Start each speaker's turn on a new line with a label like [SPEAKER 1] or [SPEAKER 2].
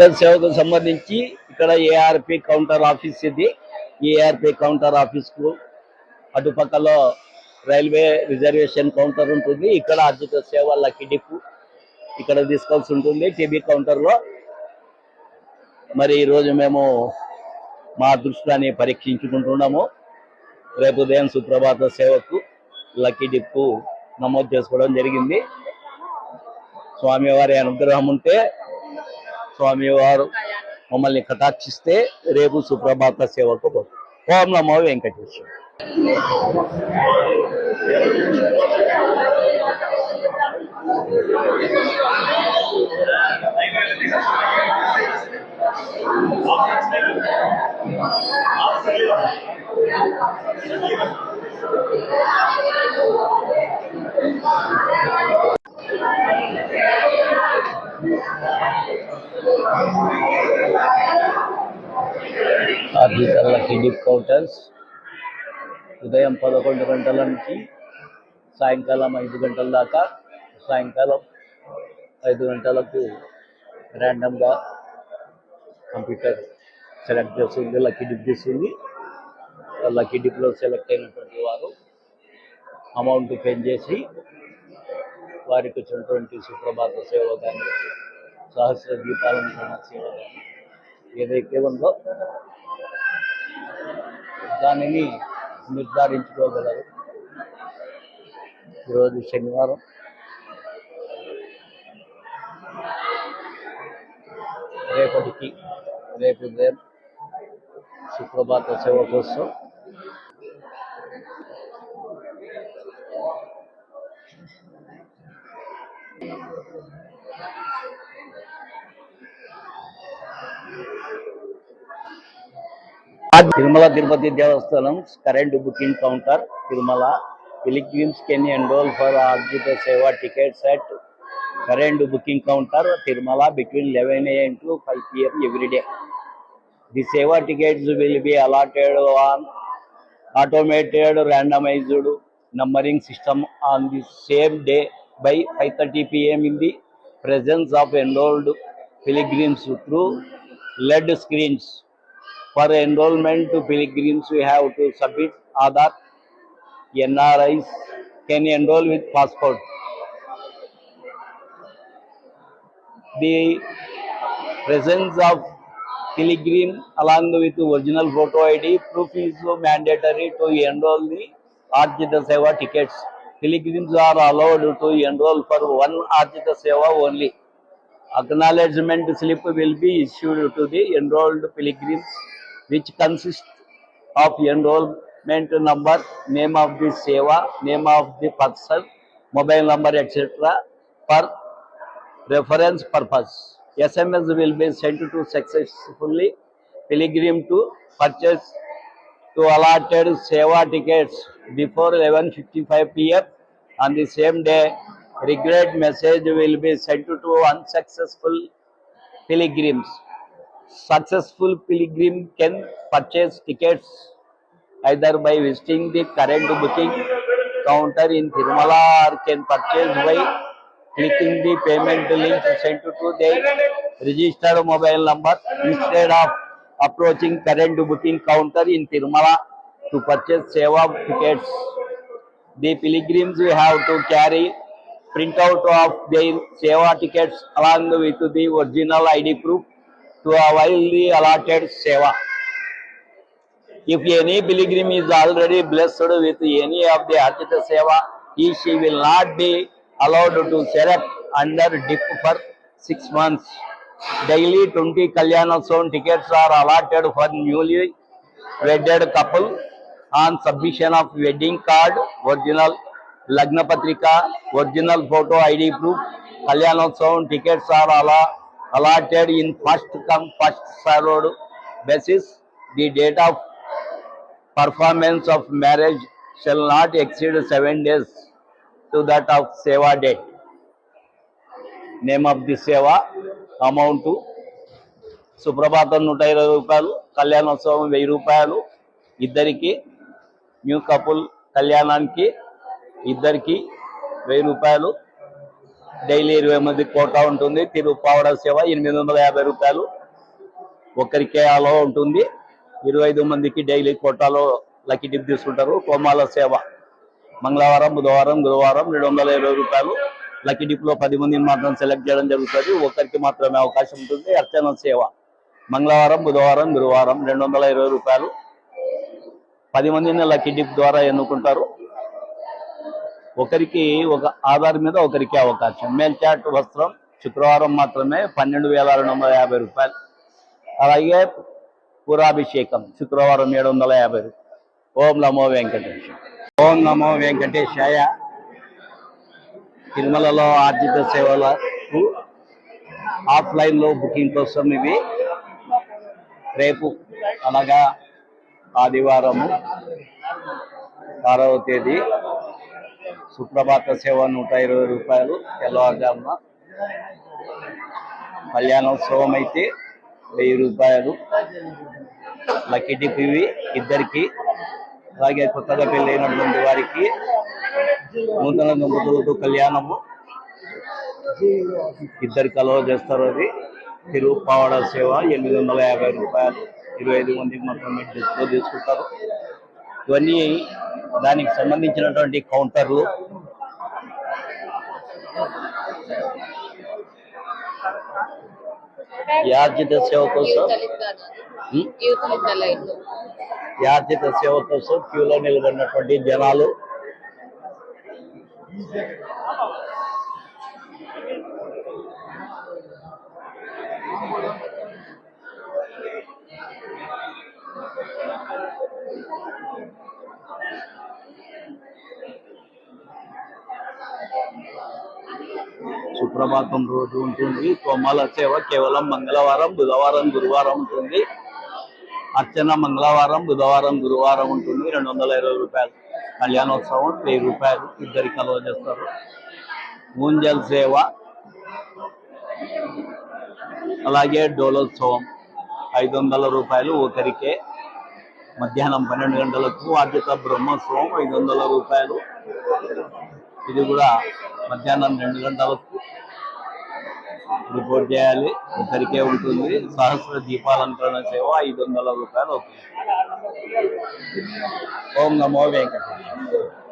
[SPEAKER 1] Bus సేవకు సంబంధించి ఇక్కడ ఏఆర్పి కౌంటర్ ఆఫీస్ ఇది ఏఆర్పి కౌంటర్ ఆఫీస్ కు అటుపక్కలో రైల్వే రిజర్వేషన్ కౌంటర్ ఉంటుంది ఇక్కడ అద్భుత సేవ లక్కీ డిప్పు ఇక్కడ తీసుకోవాల్సి ఉంటుంది టీబీ లో మరి ఈరోజు మేము మా అదృష్టాన్ని పరీక్షించుకుంటున్నాము రేపు ఉదయం సుప్రభాత సేవకు లక్కీ డిప్పు నమోదు చేసుకోవడం జరిగింది స్వామివారి అనుగ్రహం ఉంటే స్వామివారు మమ్మల్ని కటాక్షిస్తే రేపు సుప్రభాత సేవకు ఓం నమో వెంకటేశ్వర Thank you. ఆర్జికల్ల కిడిప్ కౌంటర్స్ ఉదయం పదకొండు గంటల నుంచి సాయంకాలం ఐదు గంటల దాకా సాయంకాలం ఐదు గంటలకు ర్యాండమ్గా కంప్యూటర్ సెలెక్ట్ చేస్తుంది లక్కీ డిప్ చేస్తుంది లక్కీ డిప్లో సెలెక్ట్ అయినటువంటి వారు అమౌంట్ పే చేసి వారికి వచ్చినటువంటి సుప్రభాత సేవ కానీ సహస్ర దీపాలంకరణ సేవ ఏదైతే ఉందో దానిని నిర్ధారించుకోగలరు ఈరోజు శనివారం రేపటికి రేపు ఉదయం సుప్రభాత సేవ కోసం Tirumala Tirupati Devasthanam current booking counter Tirumala pilgrims can enroll for Arjitha Seva tickets set current booking counter Tirumala between eleven AM to five PM everyday the seva tickets will be allotted on automated randomized numbering system on the same day by five thirty PM in the presence of enrolled pilgrims through LED screens For enrollment to pilgrims, we have to submit Aadhaar, NRIs can enroll with passport. The presence of pilgrim along with original photo ID proof is mandatory to enroll the Arjita Seva tickets. Pilgrims are allowed to enroll for one Arjita Seva only. Acknowledgement slip will be issued to the enrolled pilgrims which consists of enrollment number, name of the seva, name of the person, mobile number, etc. for reference purpose. SMS will be sent to successfully pilgrim to purchase to allotted seva tickets before 11:55 p.m. on the same day. Regret message will be sent to unsuccessful pilgrims. successful pilgrim can purchase tickets either by visiting the current booking counter in Tirumala or can purchase by clicking the payment link sent to the registered mobile number instead of approaching current booking counter in Tirumala to purchase Seva tickets. The pilgrims have to carry printout of their Seva tickets along with the original ID proof to a widely allotted seva. If any pilgrim is already blessed with any of the Archita seva, he she will not be allowed to serap under dip for six months. Daily 20 Kalyana Zone tickets are allotted for newly wedded couple on submission of wedding card, original Lagna Patrika, original photo ID proof, Kalyana Zone tickets are allotted allotted in first come first served basis the date of performance of marriage shall not exceed seven days to that of seva date name of the seva amount Suprabhatam నూట ఇరవై రూపాయలు కళ్యాణోత్సవం వెయ్యి రూపాయలు ఇద్దరికి new couple కళ్యాణానికి ఇద్దరికి వెయ్యి రూపాయలు డైలీ ఇరవై మంది కోటా ఉంటుంది తిరుపావడ సేవ ఎనిమిది వందల యాభై రూపాయలు ఒక్కరికే అలో ఉంటుంది ఇరవై ఐదు మందికి డైలీ కోటాలో లక్కీ డిప్ తీసుకుంటారు కోమాల సేవ మంగళవారం బుధవారం గురువారం రెండు వందల ఇరవై రూపాయలు లక్కీ డిప్లో పది మందిని మాత్రం సెలెక్ట్ చేయడం జరుగుతుంది ఒకరికి మాత్రమే అవకాశం ఉంటుంది అర్చన సేవ మంగళవారం బుధవారం గురువారం రెండు వందల ఇరవై రూపాయలు పది మందిని లక్కీ డిప్ ద్వారా ఎన్నుకుంటారు ఒకరికి ఒక ఆధార్ మీద ఒకరికి అవకాశం మేల్చాట్ వస్త్రం శుక్రవారం మాత్రమే పన్నెండు వేల రెండు వందల యాభై రూపాయలు అలాగే పురాభిషేకం శుక్రవారం ఏడు వందల యాభై రూపాయలు ఓం నమో వెంకటేశ ఓం నమో వెంకటేశాయ తిరుమలలో ఆర్థిక సేవలకు ఆఫ్లైన్లో బుకింగ్ కోసం ఇవి రేపు అనగా ఆదివారము ఆరవ తేదీ సుప్రభాత సేవ నూట ఇరవై రూపాయలు తెల్లవారుజామున కళ్యాణోత్సవం అయితే వెయ్యి రూపాయలు లక్కిటి పివి ఇద్దరికి అలాగే కొత్తగా పెళ్ళైనటువంటి వారికి నూతన దంపతులకు కళ్యాణము ఇద్దరు కలవ చేస్తారు అది తిరుగు పావడ సేవ ఎనిమిది వందల యాభై రూపాయలు ఇరవై ఐదు మంది మొత్తం తీసుకుంటారు ఇవన్నీ దానికి సంబంధించినటువంటి కౌంటర్లు యార్జిత సేవ కోసం యార్జిత సేవ కోసం క్యూలో నిలబడినటువంటి జనాలు సుప్రభాతం రోజు ఉంటుంది కోమాల సేవ కేవలం మంగళవారం బుధవారం గురువారం ఉంటుంది అర్చన మంగళవారం బుధవారం గురువారం ఉంటుంది రెండు వందల ఇరవై రూపాయలు కళ్యాణోత్సవం వెయ్యి రూపాయలు ఇద్దరికి కలవ చేస్తారు మూంజల్ సేవ అలాగే డోలోత్సవం ఐదు వందల రూపాయలు ఒకరికే మధ్యాహ్నం పన్నెండు గంటలకు ఆర్జిత బ్రహ్మోత్సవం ఐదు వందల రూపాయలు ఇది కూడా మధ్యాహ్నం రెండు గంటలకు రిపోర్ట్ చేయాలి ఇద్దరికే ఉంటుంది సహస్ర దీపాలంకరణ సేవ ఐదు వందల రూపాయలు అవుతుంది ఓం నమో వెంకటేశ్వర